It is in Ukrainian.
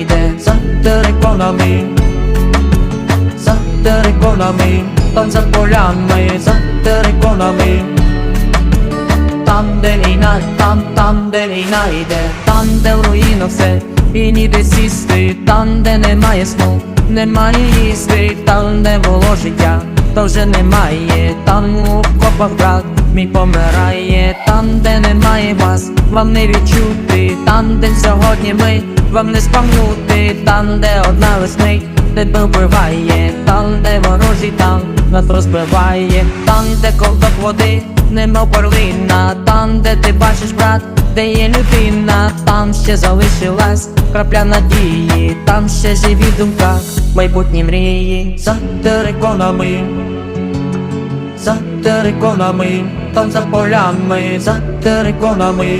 йде, за териконами, за териконами, там за полями, за териконами. Там, де війна, там, там, де війна йде, там, де в руїнах все, і ніде сісти, там, де немає сну, немає їсти, там, де було життя, то вже немає, там у копах брат мій помирає, там, де немає вас, вам не відчути, там, де сьогодні ми, вам не спам'нути, там, де одна весни, тебе вбиває, там, де ворожий там нас розбиває, там, де ковток води, нема перлина, там, де ти бачиш, брат, де є людина, там ще залишилась крапля надії, там ще живі думка, майбутні мрії, за териконами, за териконами, там за полями, за териконами.